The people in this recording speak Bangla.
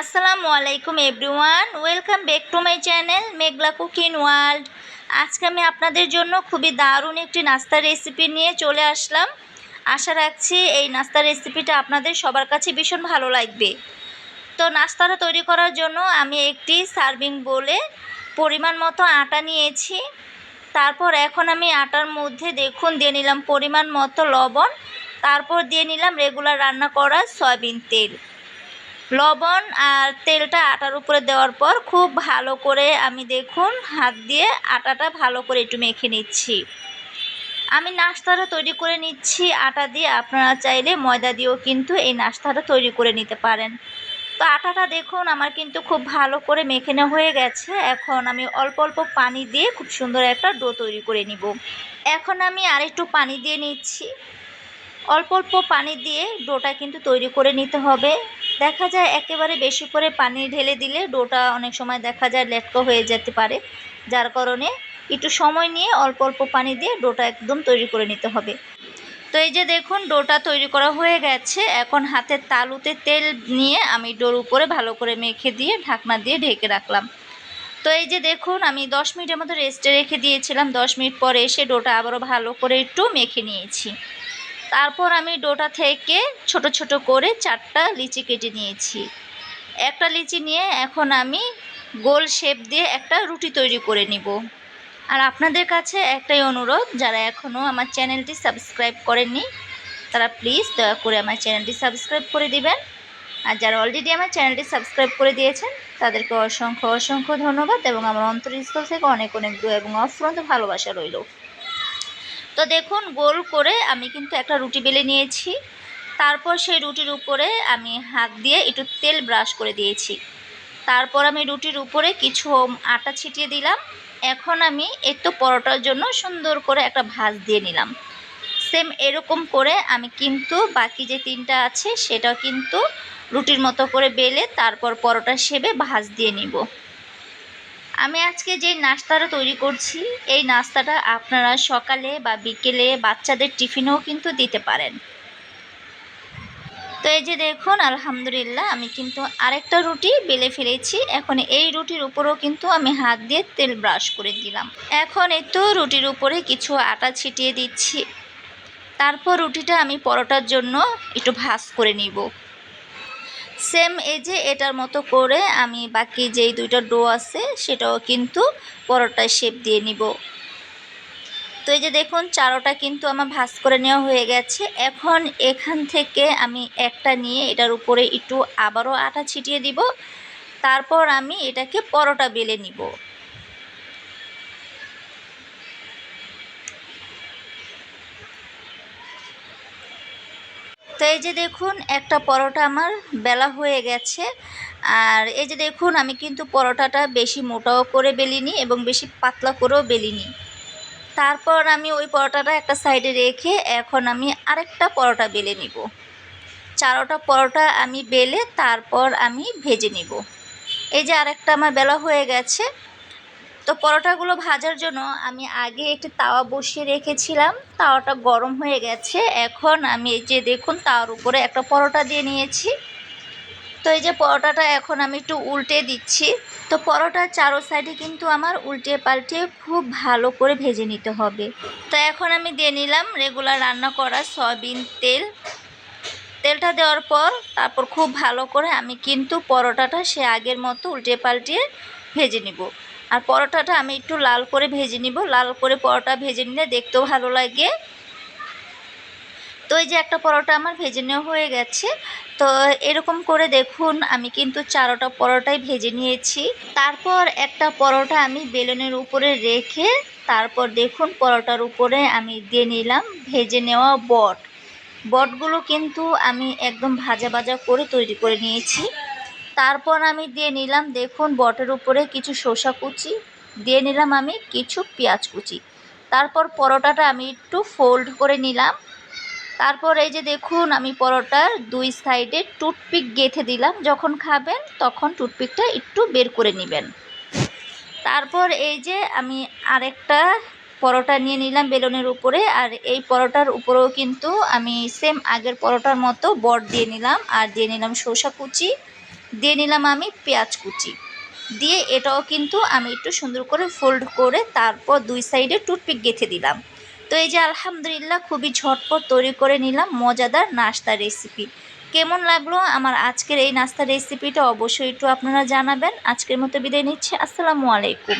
আসসালামু আলাইকুম everyone, welcome back to my channel Meghla cooking world. আজকে আমি আপনাদের জন্য খুবই দারুণ একটি নাস্তার রেসিপি নিয়ে চলে আসলাম। আশা রাখছি এই নাস্তার রেসিপিটা আপনাদের সবার কাছে ভীষণ ভালো লাগবে। তো নাস্তাটা তৈরি করার জন্য আমি একটি সার্ভিং বলে পরিমাণ মতো আটা নিয়েছি। তারপর এখন আমি আটার মধ্যে দেখুন দিয়ে নিলাম পরিমাণ মতো লবণ। তারপর দিয়ে নিলাম রেগুলার রান্না করা সয়াবিন তেল। লবণ আর তেলটা আটার উপরে দেওয়ার পর খুব ভালো করে আমি দেখুন হাত দিয়ে আটাটা ভালো করে একটু মেখে নিচ্ছি। আমি নাস্তাটা তৈরি করে নিচ্ছি, আটা দিয়ে আপনারা চাইলে ময়দা দিয়েও কিন্তু এই নাস্তাটা তৈরি করে নিতে পারেন। তো আটাটা দেখুন আমার কিন্তু খুব ভালো করে মেখে নেওয়া হয়ে গেছে। এখন আমি অল্প অল্প পানি দিয়ে খুব সুন্দর একটা ডো তৈরি করে নিব। এখন আমি আর একটু পানি দিয়ে নিচ্ছি। অল্প অল্প পানি দিয়ে ডোটা কিন্তু তৈরি করে নিতে হবে। দেখা যায় একেবারে বেশি করে পানি ঢেলে দিলে ডোটা অনেক সময় দেখা যায় লেটকো হয়ে যেতে পারে, যার কারণে একটু সময় নিয়ে অল্প অল্প পানি দিয়ে ডোটা একদম তৈরি করে নিতে হবে। তো এই যে দেখুন, ডোটা তৈরি করা হয়ে গেছে। এখন হাতের তালুতে তেল নিয়ে আমি ডোর উপরে ভালো করে মেখে দিয়ে ঢাকনা দিয়ে ঢেকে রাখলাম। তো এই যে দেখুন, আমি দশ মিনিটের মতো রেস্টে রেখে দিয়েছিলাম। দশ মিনিট পরে এসে ডোটা আবারও ভালো করে একটু মেখে নিয়েছি। তারপর আমি ডোটা থেকে ছোট ছোট করে চারটা লিচি কেটে নিয়েছি। একটা লিচি নিয়ে এখন আমি গোল শেপ দিয়ে একটা রুটি তৈরি করে নিব। আর আপনাদের কাছে একটাই অনুরোধ, যারা এখনও আমার চ্যানেলটি সাবস্ক্রাইব করেননি, তারা প্লিজ দয়া করে আমার চ্যানেলটি সাবস্ক্রাইব করে দিবেন। আর যারা অলরেডি আমার চ্যানেলটি সাবস্ক্রাইব করে দিয়েছেন, তাদেরকে অসংখ্য অসংখ্য ধন্যবাদ এবং আমার অন্তরস্থল থেকে অনেক অনেক এবং অফ্রন্ত ভালোবাসা রইল। তো দেখুন, গোল করে আমি কিন্তু একটা রুটি বেলে নিয়েছি। তারপর সেই রুটির উপরে আমি হাত দিয়ে একটু তেল ব্রাশ করে দিয়েছি। তারপর আমি রুটির উপরে কিছু আটা ছিটিয়ে দিলাম। এখন আমি একটু পরোটার জন্য সুন্দর করে একটা ভাজ দিয়ে নিলাম। সেম এরকম করে আমি কিন্তু বাকি যে তিনটা আছে, সেটা কিন্তু রুটির মতো করে বেলে তারপর পরোটা সেবে ভাজ দিয়ে নিব। আমি আজকে যে নাস্তাটা তৈরি করছি, এই নাস্তাটা আপনারা সকালে বা বিকেলে বাচ্চাদের টিফিনেও কিন্তু দিতে পারেন। তো এই যে দেখুন, আলহামদুলিল্লাহ আমি কিন্তু আরেকটা রুটি বেলে ফেলেছি। এখন এই রুটির উপরেও কিন্তু আমি হাত দিয়ে তেল ব্রাশ করে দিলাম। এখন এই তো রুটির উপরে কিছু আটা ছিটিয়ে দিচ্ছি। তারপর রুটিটা আমি পরোটার জন্য একটু ভাজ করে নিব। সেম এই যে এটার মতো করে আমি বাকি যেই দুইটা ডো আছে সেটাও কিন্তু পরোটায় শেপ দিয়ে নিব। তো এই যে দেখুন, চারোটা কিন্তু আমার ভাজ করে নেওয়া হয়ে গেছে। এখন এখান থেকে আমি একটা নিয়ে এটার উপরে একটু আবারও আটা ছিটিয়ে দিব। তারপর আমি এটাকে পরোটা বেলে নিব। তো এই যে দেখুন, একটা পরোটা আমার বেলা হয়ে গেছে। আর এই যে দেখুন, আমি কিন্তু পরোটাটা বেশি মোটাও করে বেলিনি এবং বেশি পাতলা করেও বেলিনি। তারপর আমি ওই পরোটাটা একটা সাইডে রেখে এখন আমি আরেকটা পরোটা বেলে নিব। চারোটা পরোটা আমি বেলে তারপর আমি ভেজে নিব। এই যে আরেকটা আমার বেলা হয়ে গেছে। তো পরোটাগুলো ভাজার জন্য আমি আগে একটি তাওয়া বসিয়ে রেখেছিলাম। তাওয়াটা গরম হয়ে গেছে। এখন আমি এই যে দেখুন তাওয়ার উপরে একটা পরোটা দিয়ে নিয়েছি। তো এই যে পরোটাটা এখন আমি একটু উল্টে দিচ্ছি। তো পরোটার চারো সাইডে কিন্তু আমার উল্টে পাল্টে খুব ভালো করে ভেজে নিতে হবে। তো এখন আমি দিয়ে নিলাম রেগুলার রান্না করা সয়াবিন তেল। তেলটা দেওয়ার পর তারপর খুব ভালো করে আমি কিন্তু পরোটাটা সে আগের মতো উল্টে পাল্টিয়ে ভেজে নিব। আর পরোটাটা আমি একটু লাল করে ভেজে নিব। লাল করে পরোটা ভেজে নিলে দেখতেও ভালো লাগে। তো এই যে একটা পরোটা আমার ভেজে নেওয়া হয়ে গেছে। তো এরকম করে দেখুন, আমি কিন্তু চারোটা পরোটাই ভেজে নিয়েছি। তারপর একটা পরোটা আমি বেলুনের উপরে রেখে তারপর দেখুন পরোটার উপরে আমি দিয়ে নিলাম ভেজে নেওয়া বট। বটগুলো কিন্তু আমি একদম ভাজা ভাজা করে তৈরি করে নিয়েছি। তারপর আমি দিয়ে নিলাম, দেখুন, বটের উপরে কিছু শসা কুচি, দিয়ে নিলাম আমি কিছু পেঁয়াজ কুচি। তারপর পরোটাটা আমি একটু ফোল্ড করে নিলাম। তারপর এই যে দেখুন, আমি পরোটার দুই সাইডে টুথপিক গেঁথে দিলাম, যখন খাবেন তখন টুথপিকটা একটু বের করে নেবেন। তারপর এই যে আমি আরেকটা পরোটা নিয়ে নিলাম বেলুনের উপরে, আর এই পরোটার উপরেও কিন্তু আমি সেম আগের পরোটার মতো বট দিয়ে নিলাম, আর দিয়ে নিলাম শসা কুচি। দিয়ে নিলাম আমি পেঁয়াজ কুচি। দিয়ে এটাও কিন্তু আমি একটু সুন্দর করে ফোল্ড করে তারপর দুই সাইডে টুথপিক গেঁথে দিলাম। তো এই যে আলহামদুলিল্লাহ খুবই ঝটপট তৈরি করে নিলাম মজাদার নাস্তা রেসিপি কেমন লাগল আমার আজকের এই নাস্তা রেসিপিটা অবশ্যই একটু আপনারা জানাবেন। আজকের মতো বিদায় নিচ্ছি। আসসালামু আলাইকুম।